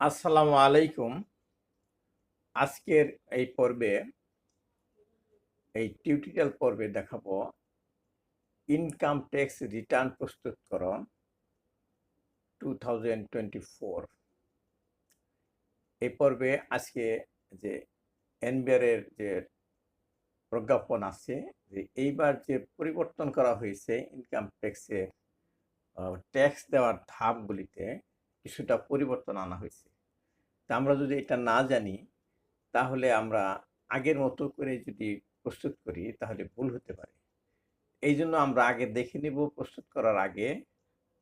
আসসালামু আলাইকুম। আজকের এই পর্বে, এই টিউটোরিয়াল পর্বে দেখাবো ইনকাম ট্যাক্স রিটার্ন প্রস্তুতকরণ টু এই পর্বে আজকে যে এনবিআরের যে প্রজ্ঞাপন আছে, যে এইবার যে পরিবর্তন করা হয়েছে ইনকাম ট্যাক্সের ট্যাক্স দেওয়ার ধাপগুলিতে কিছুটা পরিবর্তন আনা হয়েছে। তা আমরা যদি এটা না জানি, তাহলে আমরা আগের মতো করে যদি প্রস্তুত করি, তাহলে ভুল হতে পারে। এই জন্য আমরা আগে দেখে নিব প্রস্তুত করার আগে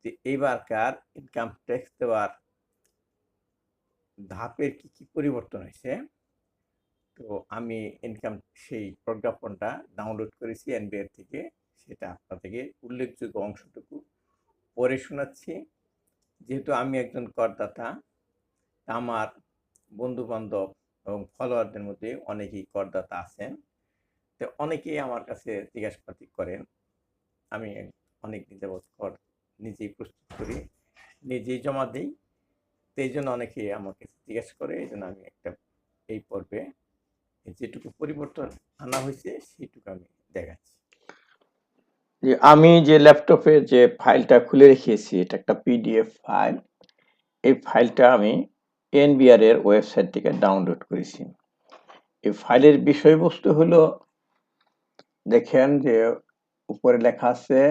যে এইবারকার ইনকাম ট্যাক্স দেওয়ার ধাপের কি কি পরিবর্তন হয়েছে। তো আমি ইনকাম সেই প্রজ্ঞাপনটা ডাউনলোড করেছি এনবিআর থেকে। সেটা আপনাদেরকে উল্লেখযোগ্য অংশটুকু পড়ে শোনাচ্ছি। যেহেতু আমি একজন করদাতা আমার বন্ধু বান্ধব এবং ফলোয়ারদের মধ্যে অনেকেই করদাতা আছেন। তো অনেকেই আমার কাছে জিজ্ঞাসাপাতি করেন। আমি অনেক যাবৎ কর নিজেই প্রস্তুত করি, নিজেই জমা দিই। তো এই জন্য অনেকেই আমার কাছে জিজ্ঞাসা করে, এই জন্য আমি একটা এই পর্বে যেটুকু পরিবর্তন আনা হয়েছে, সেইটুকু আমি দেখাচ্ছি। যে আমি যে ল্যাপটপে যে ফাইলটা খুলে রেখেছি, এটা একটা পিডিএফ ফাইল। এই ফাইলটা আমি এনবিআর এর ওয়েবসাইট থেকে ডাউনলোড করেছি। এই ফাইলের বিষয়বস্তু হলো, দেখেন যে উপরে লেখা আছে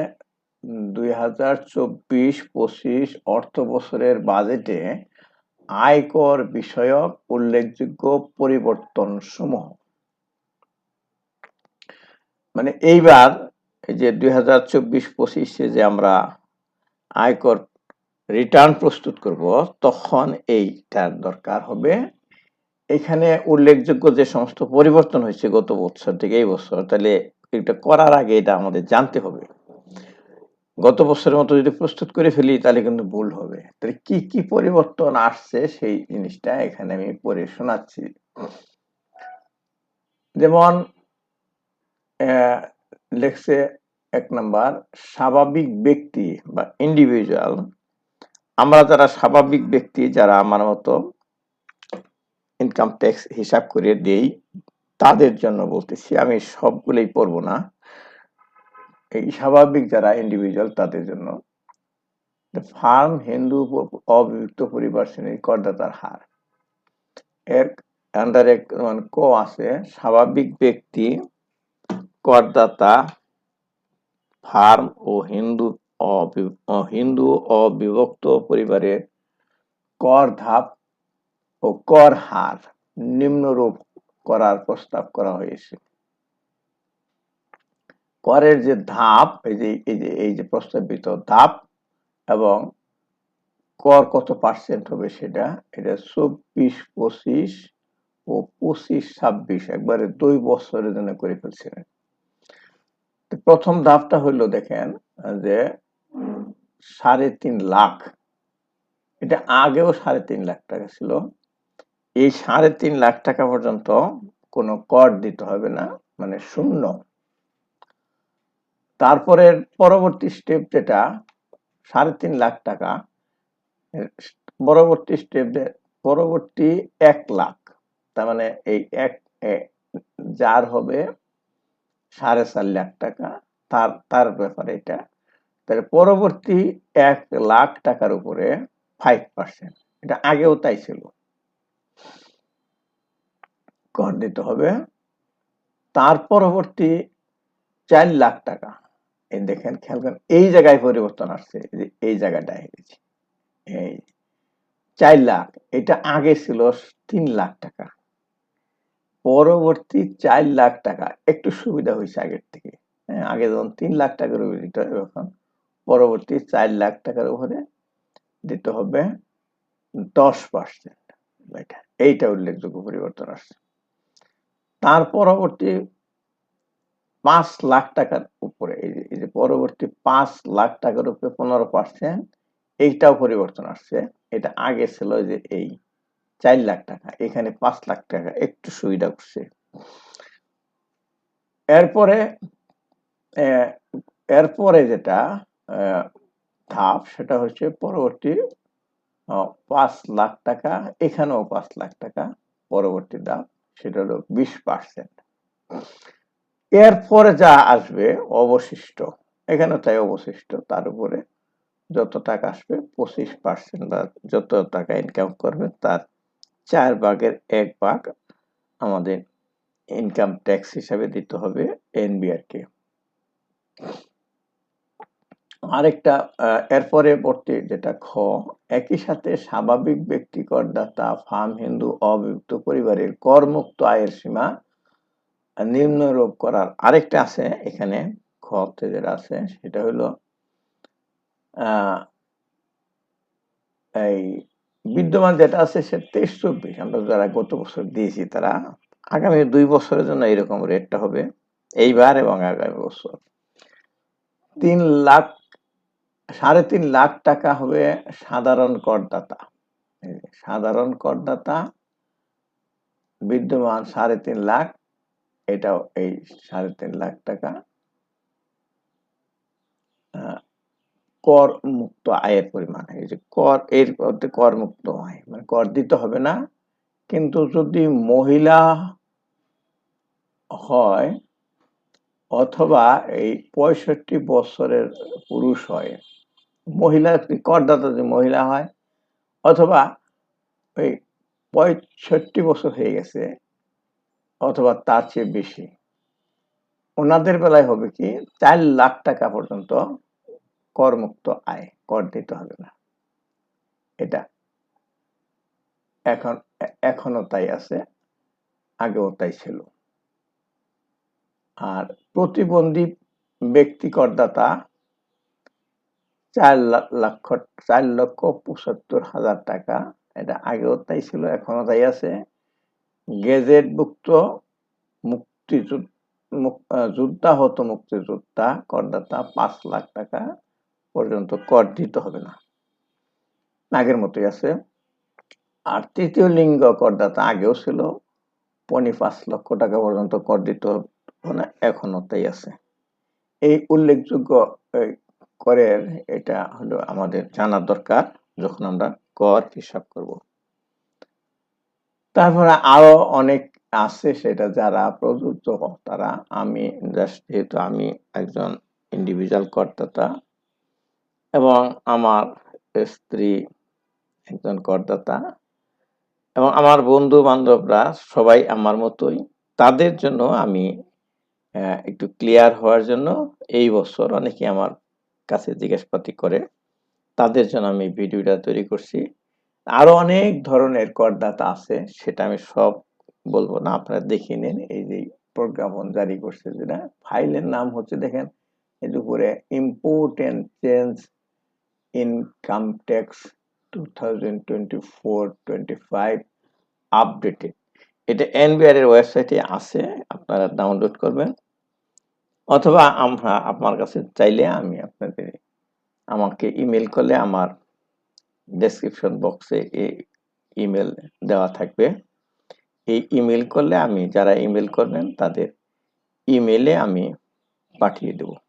দুই হাজার চব্বিশ পঁচিশ অর্থ বছরের বাজেটে আয়কর বিষয়ক উল্লেখযোগ্য পরিবর্তন সমূহ মানে এইবার এই যে দুই হাজার চব্বিশ পঁচিশে যে আমরা আয়কর রিটার্ন প্রস্তুত করব, তখন এইটার দরকার হবে। এখানে উল্লেখযোগ্য যে সমস্ত পরিবর্তন হয়েছে গত বছর থেকে এই বছর, তাহলে এটা করার আগে এটা আমাদের জানতে হবে। গত বছরের মতো যদি প্রস্তুত করে ফেলি, তাহলে কিন্তু ভুল হবে। তাহলে কি কি পরিবর্তন আসছে সেই জিনিসটা এখানে আমি পড়ে শোনাচ্ছি। যেমন লেখছে এক নাম্বার, স্বাভাবিক ব্যক্তি বা ইন্ডিভিজুয়াল আমরা যারা স্বাভাবিক ব্যক্তি, যারা আমার মতো ইনকাম ট্যাক্স হিসাব করে দেই, তাদের জন্য বলতেছি, আমি সবগুলোই পড়ব না। এই স্বাভাবিক যারা ইন্ডিভিজুয়াল তাদের জন্য। ফার্ম হিন্দু অবিভক্ত পরিবার শ্রেণির করদাতার হার। এর আন্ডার মানে ক আছে, স্বাভাবিক ব্যক্তি, করদাতা ফার্ম ও হিন্দু অবি- ও হিন্দু অবিভক্ত পরিবারের কর ধাপ ও কর হার নিম্নরূপ করার প্রস্তাব করা হয়েছে। করের যে ধাপ, এই যে এই যে এই যে প্রস্তাবিত ধাপ এবং কর কত পার্সেন্ট হবে সেটা, এটা চব্বিশ, পঁচিশ ও পঁচিশ, ছাব্বিশ, একবারে দুই বছরের জন্য করে ফেলছিলেন। প্রথম ধাপটা হলো দেখেন, যে সাড়ে তিন লাখ। এটা আগেও সাড়ে তিন লাখ টাকা ছিল। এই সাড়ে তিন লাখ টাকা পর্যন্ত কোনো কর দিতে হবে না মানে শূন্য। তারপরে পরবর্তী স্টেপ যেটা, সাড়ে তিন লাখ টাকা, পরবর্তী স্টেপ পরবর্তী এক লাখ। তার মানে এই এক যার হবে সাড়ে চার লাখ টাকা তার তার ব্যাপারে এটা। তাহলে পরবর্তী এক লাখ টাকার উপরে ফাইভ পার্সেন্ট এটা আগেও তাই ছিল। কর দিতে হবে। তার পরবর্তী চার লাখ টাকা। এই দেখেন, খেয়াল করেন, এই জায়গায় পরিবর্তন আসছে। এই জায়গাটায় এই চার লাখ, এটা আগে ছিল তিন লাখ টাকা। পরবর্তী চার লাখ টাকা। একটু সুবিধা হয়েছে আগের থেকে। হ্যাঁ আগে যখন তিন লাখ টাকার উপরে দিতে হবে, এখন পরবর্তী চার লাখ টাকার উপরে দিতে হবে দশ পার্সেন্ট। এটা, এইটা উল্লেখযোগ্য পরিবর্তন আসছে। তার পরবর্তী পাঁচ লাখ টাকার উপরে, এই যে এই যে পরবর্তী পাঁচ লাখ টাকার উপরে পনেরো পার্সেন্ট, এইটাও পরিবর্তন আসছে। এটা আগে ছিল যে এই চার লাখ টাকা, এখানে পাঁচ লাখ টাকা, একটু সুবিধা করছে এরপরে এরপরে যেটা ধাপ, সেটা হচ্ছে পরবর্তী পাঁচ লাখ টাকা, এখানেও পাঁচ লাখ টাকা, পরবর্তী দাম সেটা হলো বিশ পার্সেন্ট। এরপরে যা আসবে, অবশিষ্ট এখানে তাই অবশিষ্ট, তার উপরে যত টাকা আসবে, পঁচিশ পার্সেন্ট, বা যত টাকা ইনকাম করবে, তার চার ভাগের এক ভাগ আমাদের ইনকাম ট্যাক্স হিসাবে দিতে হবে এনবিআর কে আরেকটা এরপরে পরবর্তী যেটা খ, একই সাথে স্বাভাবিক ব্যক্তি করদাতা ফার্ম হিন্দু, অবিভক্ত পরিবারের করমুক্ত আয়ের সীমা নিম্নরূপ করার আরেকটা আছে, এখানে খ তে যেটা আছে সেটা হলো এই বিদ্যমান যেটা আছে সে তেইশ চব্বিশ। আমরা যারা গত বছর দিয়েছি, তারা আগামী দুই বছরের জন্য এরকম রেটটা হবে এইবার এবং আগামী বছর। তিন লাখ, সাড়ে তিন লাখ টাকা হবে সাধারণ করদাতা। সাধারণ করদাতা বিদ্যমান সাড়ে তিন লাখ, এটাও এই সাড়ে তিন লাখ টাকা কর মুক্ত আয়ের পরিমাণ এই যে কর, এর মধ্যে কর মুক্ত আয়। মানে কর দিতে হবে না, কিন্তু যদি মহিলা হয় অথবা এই পঁয়ষট্টি বছরের পুরুষ হয়, মহিলা, করদাতা যদি মহিলা হয়, অথবা ওই পঁয়ষট্টি বছর হয়ে গেছে, অথবা তার চেয়ে বেশি, ওনাদের বেলায় হবে কি, চার লাখ টাকা পর্যন্ত করমুক্ত আয় কর দিতে হবে না। এটা এখন, এখনও তাই আছে, আগেও তাই ছিল। আর প্রতিবন্ধী ব্যক্তি করদাতা চার লক্ষ চার লক্ষ পঁচাত্তর হাজার টাকা, এটা আগেও তাই ছিল, এখনও তাই আছে। গেজেটভুক্ত মুক্তিযুদ্ধ যুদ্ধাহত মুক্তিযোদ্ধা করদাতা পাঁচ লাখ টাকা পর্যন্ত কর দিতে হবে না। আগের মতোই আছে। আর তৃতীয় লিঙ্গ করদাতা আগেও ছিল। পনি পাঁচ লক্ষ টাকা পর্যন্ত কর দিতে হবে না এখনও তাই আছে। এই উল্লেখযোগ্য করের এটা হলো আমাদের জানা দরকার যখন আমরা কর হিসাব করব। তারপরে আরও অনেক আছে সেটা যারা প্রযোজ্য তারা আমি জাস্ট যেহেতু আমি একজন ইন্ডিভিজুয়াল করদাতা এবং আমার স্ত্রী একজন করদাতা এবং আমার বন্ধু বান্ধবরা সবাই আমার মতোই। তাদের জন্য আমি একটু ক্লিয়ার হওয়ার জন্য এই বছর অনেকে আমার কাছে জিজ্ঞাসাপাতি করে, তাদের জন্য আমি ভিডিওটা তৈরি করছি। আরও অনেক ধরনের করদাতা আছে, সেটা আমি সব বলব না, আপনারা দেখে নিন এই যে প্রজ্ঞাপন জারি করছে যেটা। ফাইলের নাম হচ্ছে দেখেন এর উপরে important change four twenty five updated এটা এনবিআর এর ওয়েবসাইটে আছে, আপনারা ডাউনলোড করবেন। অথবা আমরা আপনার কাছে চাইলে আমি আপনাদের, আমাকে ইমেল করলে আমার ডেসক্রিপশন বক্সে ইমেল দেওয়া থাকবে। এই ইমেল করলে আমি, যারা ইমেল করবেন, তাদের ইমেলে আমি পাঠিয়ে দেব।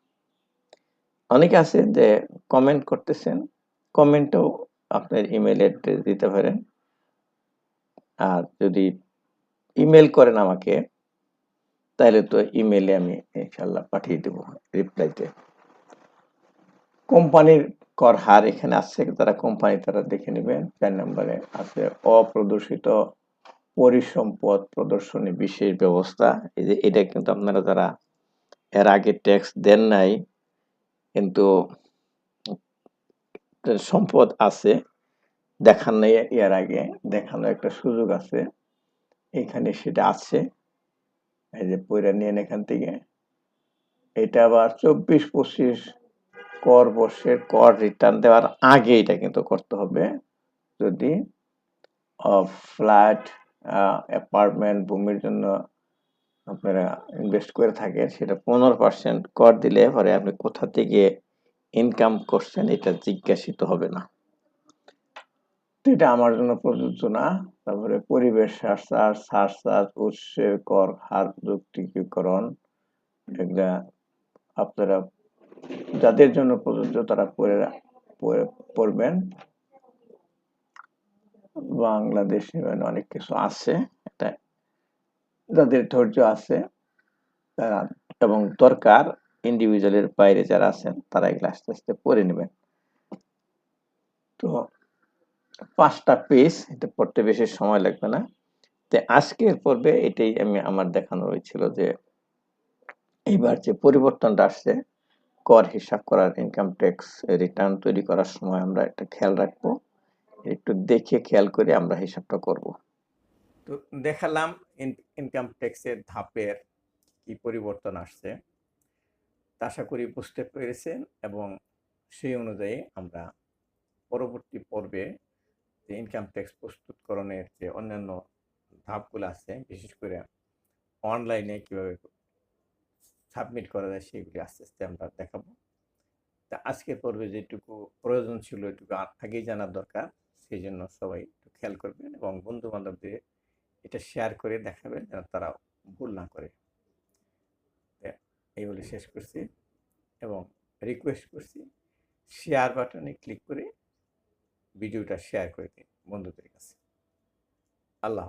অনেকে আছে যে কমেন্ট করতেছেন কমেন্টও আপনার ইমেল অ্যাড্রেস দিতে পারেন। আর যদি ইমেল করেন আমাকে, তাহলে তো ইমেলে আমি ইনশাল্লাহ পাঠিয়ে দেবো রিপ্লাইতে কোম্পানির কর হার এখানে আছে তারা কোম্পানি তারা দেখে নেবেন। চার নম্বরে আছে অপ্রদর্শিত পরিসম্পদ প্রদর্শনী বিশেষ ব্যবস্থা। এই যে এটা কিন্তু আপনারা যারা এর আগে ট্যাক্স দেন নাই কিন্তু সম্পদ আছে দেখান এর আগে, দেখানোর একটা সুযোগ আছে। এখানে সেটা আছে। এই যে পয়রা নিয়ে এখান থেকে। এটা আবার চব্বিশ পঁচিশ কর বর্ষের কর রিটার্ন দেওয়ার আগে এটা কিন্তু করতে হবে। যদি ফ্ল্যাট অ্যাপার্টমেন্ট ভূমির জন্য আপনারা ইনভেস্ট করে থাকেন, সেটা পনেরো পার্সেন্ট কর দিলে পরে আপনি কোথা থেকে ইনকাম করছেন এটা জিজ্ঞাসিত হবে না। এটা আমার জন্য প্রযোজ্য না। তারপরে পরিবেশ সারচার্জ সারচার্জ উৎসের কর, হার যুক্তিকরণ এগুলা আপনারা যাদের জন্য প্রযোজ্য তারা পড়ে পড়ে- পড়বেন। বাংলাদেশ নিবেন অনেক কিছু আছে। যাদের ধৈর্য আছে, তারা এবং দরকার ইন্ডিভিজুয়ালের বাইরে যারা আছেন, তারা এগুলো আস্তে আস্তে পড়ে নেবেন। তো পাঁচটা পেজ এটা পড়তে বেশি সময় লাগবে না। তো আজকের পর্বে এটাই আমি আমার দেখানো হয়েছিল যে, এইবার যে পরিবর্তনটা আসছে, কর হিসাব করার ইনকাম ট্যাক্স রিটার্ন তৈরি করার সময় আমরা একটা খেয়াল রাখব। একটু দেখে খেয়াল করে আমরা হিসাবটা করব। তো দেখালাম ইনকাম ট্যাক্সের ধাপের কি পরিবর্তন আসছে? তা আশা করি বুঝতে পেরেছেন এবং সেই অনুযায়ী আমরা পরবর্তী পর্বে যে ইনকাম ট্যাক্স প্রস্তুতকরণের যে অন্যান্য ধাপগুলো আছে, বিশেষ করে অনলাইনে কীভাবে সাবমিট করা যায় সেগুলি আস্তে আস্তে আমরা দেখাবো। তা আজকের পর্বে যেটুকু প্রয়োজন ছিল, এটুকু আগেই জানার দরকার। সেই জন্য সবাই একটু খেয়াল করবেন এবং বন্ধু বান্ধবদের এটা শেয়ার করে দেখাবেন যেন তারা ভুল না করে এই বলে শেষ করছি এবং রিকোয়েস্ট করছি শেয়ার বাটনে ক্লিক করে ভিডিওটা শেয়ার করে দিন বন্ধুদের কাছে আল্লাহ।